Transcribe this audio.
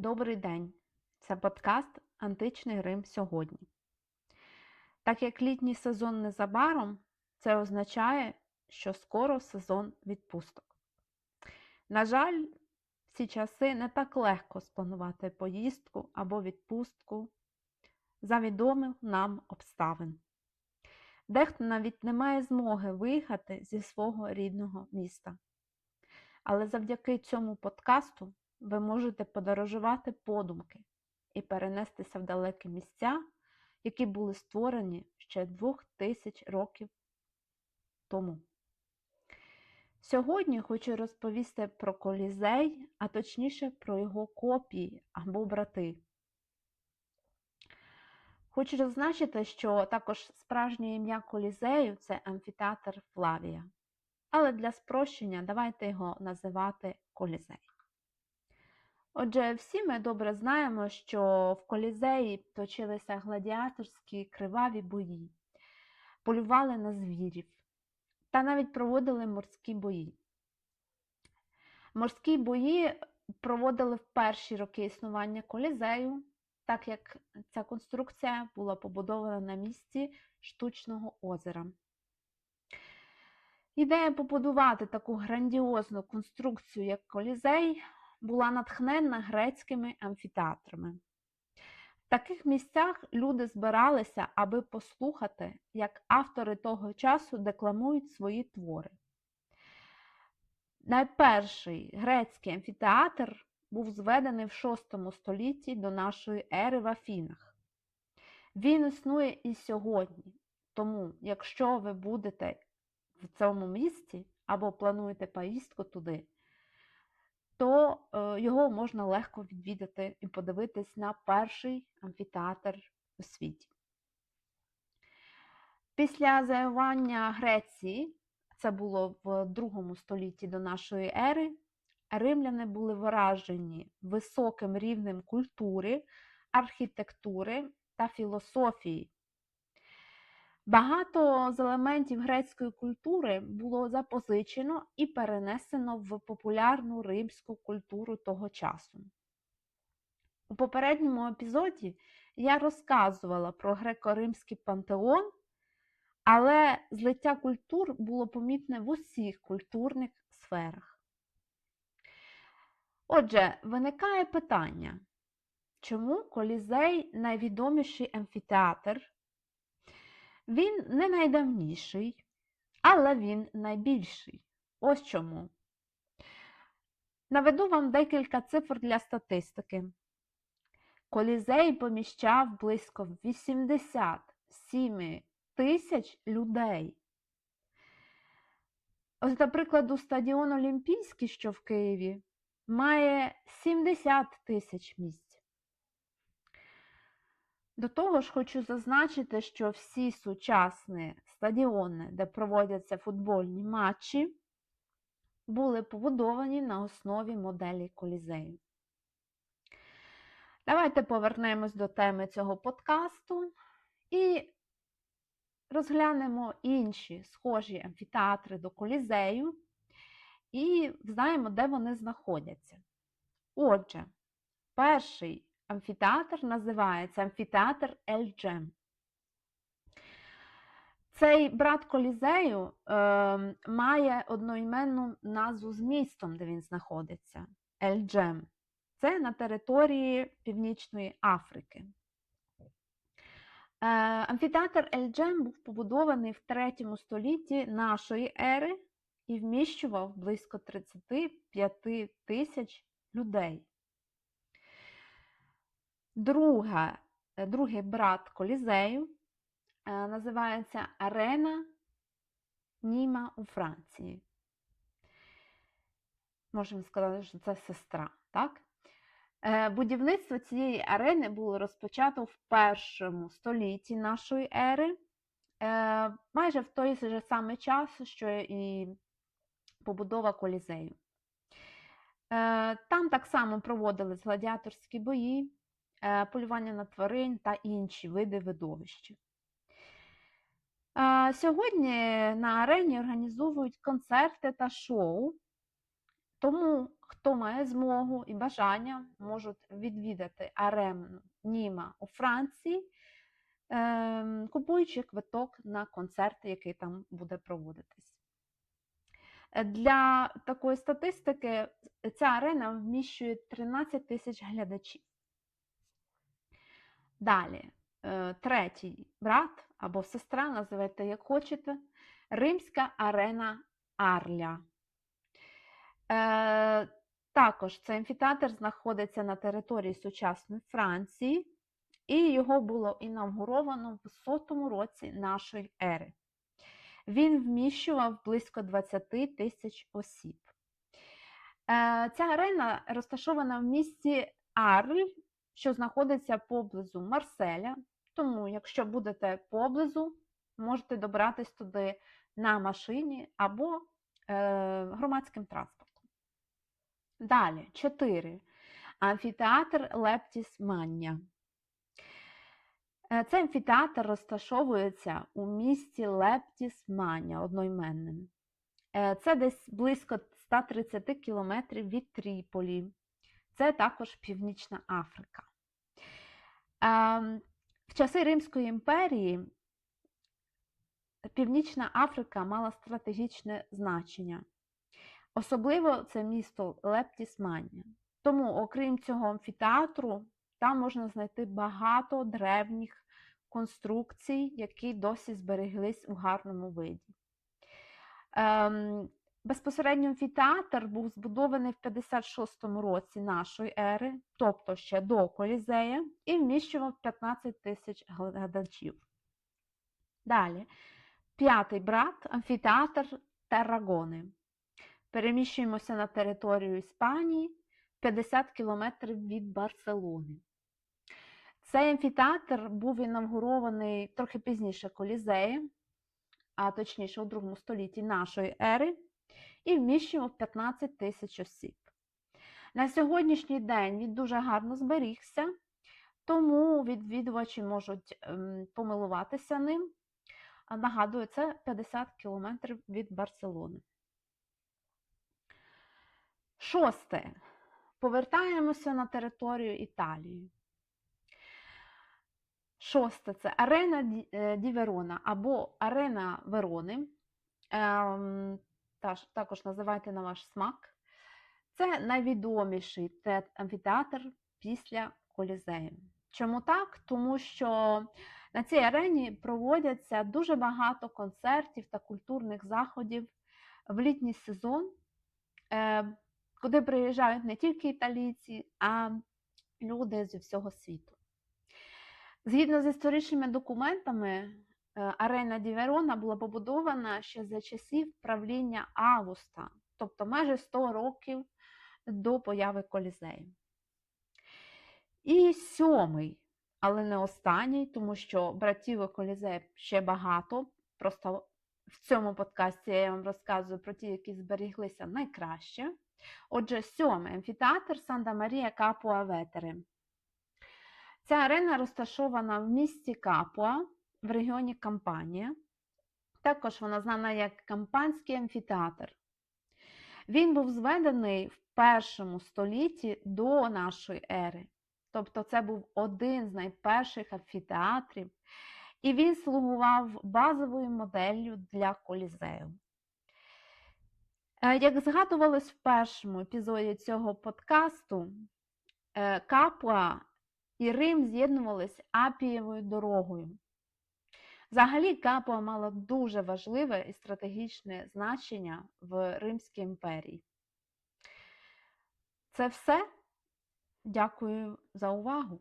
Добрий день! Це подкаст Античний Рим сьогодні. Так як літній сезон незабаром, це означає, що скоро сезон відпусток. На жаль, в ці часи не так легко спланувати поїздку або відпустку за відомих нам обставин. Дехто навіть не має змоги виїхати зі свого рідного міста. Але завдяки цьому подкасту ви можете подорожувати подумки і перенестися в далекі місця, які були створені ще двох тисяч років тому. Сьогодні хочу розповісти про колізей, а точніше про його копії або брати. Хочу зазначити, що також справжнє ім'я колізею це амфітеатр Флавія. Але для спрощення давайте його називати колізей. Отже, всі ми добре знаємо, що в колізеї точилися гладіаторські криваві бої, полювали на звірів та навіть проводили морські бої. Морські бої проводили в перші роки існування колізею, так як ця конструкція була побудована на місці штучного озера. Ідея побудувати таку грандіозну конструкцію, як колізей, була натхненна грецькими амфітеатрами. В таких місцях люди збиралися, аби послухати, як автори того часу декламують свої твори. Найперший грецький амфітеатр був зведений в VI столітті до нашої ери в Афінах. Він існує і сьогодні, тому, якщо ви будете в цьому місці або плануєте поїздку туди, то е, його можна легко відвідати і подивитись на перший амфітеатр у світі. Після завоювання Греції, це було в другому столітті до нашої ери, римляни були вражені високим рівнем культури, архітектури та філософії. Багато з елементів грецької культури було запозичено і перенесено в популярну римську культуру того часу. У попередньому епізоді я розказувала про греко-римський пантеон, але злиття культур було помітне в усіх культурних сферах. Отже, виникає питання, чому колізей найвідоміший амфітеатр? Він не найдавніший, але він найбільший. Ось чому. Наведу вам декілька цифр для статистики. Колізей поміщав близько 87 тисяч людей. Ось, наприклад, стадіон Олімпійський, що в Києві, має 70 тисяч місць. До того ж, хочу зазначити, що всі сучасні стадіони, де проводяться футбольні матчі, були побудовані на основі моделі колізею. Давайте повернемось до теми цього подкасту і розглянемо інші схожі амфітеатри до колізею і знаємо, де вони знаходяться. Отже, перший амфітеатр називається амфітеатр Ельджем. Цей брат Колізею е, має одноіменну назву з містом, де він знаходиться Ельджем. Це на території Північної Африки. Е, амфітеатр Ельджем був побудований в 3 столітті нашої ери і вміщував близько 35 тисяч людей. Друга, е, Другий брат Колізею е, називається Арена Німа у Франції. Можемо сказати, що це сестра. так? Е, будівництво цієї арени було розпочато в першому столітті нашої ери, майже в той же самий час, що і побудова колізею. Там так само проводились гладіаторські бої, полювання на тварин та інші види видовища. Сьогодні на арені організовують концерти та шоу, тому хто має змогу і бажання, можуть відвідати арену Німа у Франції, ем, купуючи квиток на концерт, який там буде проводитись. Е, Для такої статистики ця арена вміщує 13 тисяч глядачів. Далі, е, третій брат або сестра, називайте як хочете, Римська арена Арля. Е, Також цей амфітеатр знаходиться на території сучасної Франції, і його було інавгуровано в 100 році нашої ери. Він вміщував близько 20 тисяч осіб. Е, Ця арена розташована в місті Арль, що знаходиться поблизу Марселя. Тому, якщо будете поблизу, можете добратися туди на машині або е, громадським транспортом. Далі, 4. Амфітеатр Лептіс Мання. Е, Цей амфітеатр розташовується у місті Лептіс Мання, одноіменним. Е, Це десь близько 130 кілометрів від Тріполі. Це також Північна Африка. В часи Римської імперії Північна Африка мала стратегічне значення. Особливо це місто Лептісманія. Тому, окрім цього амфітеатру, там можна знайти багато древніх конструкцій, які досі збереглись у гарному виді. Ем, безпосередньо амфітеатр був збудований в 56-му році нашої ери, тобто ще до Колізея, і вміщував 15 тисяч глядачів. Далі, п'ятий брат амфітеатр Террагони. Переміщуємося на територію Іспанії 50 кілометрів від Барселони. Цей амфітеатр був інавгурований трохи пізніше Колізеєм, а точніше у другому столітті нашої ери, і вміщував 15 тисяч осіб. На сьогоднішній день він дуже гарно зберігся, тому відвідувачі можуть ем, помилуватися ним. Нагадую, це 50 кілометрів від Барселони. Шосте. Повертаємося на територію Італії. Шосте це арена Ді- е, Верона або арена Верони. Також називайте на ваш смак. Це найвідоміший те- амфітеатр після Колізею. Чому так? Тому що на цій арені проводяться дуже багато концертів та культурних заходів в літній сезон, е, куди приїжджають не тільки італійці, а люди зі всього світу. Згідно з історичними документами, арена Ді Верона була побудована ще за часів правління Августа, тобто майже 100 років до появи Колізею. І сьомий, але не останній, тому що братів і Колізея ще багато. Просто в цьому подкасті я вам розказую про ті, які зберіглися найкраще. Отже, сьомий амфітеатр Санта Марія Капуа Ветери. Ця арена розташована в місті Капуа в регіоні Кампанія. Також вона знана як Кампанський амфітеатр. Він був зведений в першому столітті до нашої ери. Тобто це був один з найперших амфітеатрів, і він слугував базовою моделлю для колізею. Е, Як згадувалось в першому епізоді цього подкасту, е, Капуа і Рим з'єднувались Апієвою дорогою. Взагалі, капо мала дуже важливе і стратегічне значення в Римській імперії. Це все. Дякую за увагу!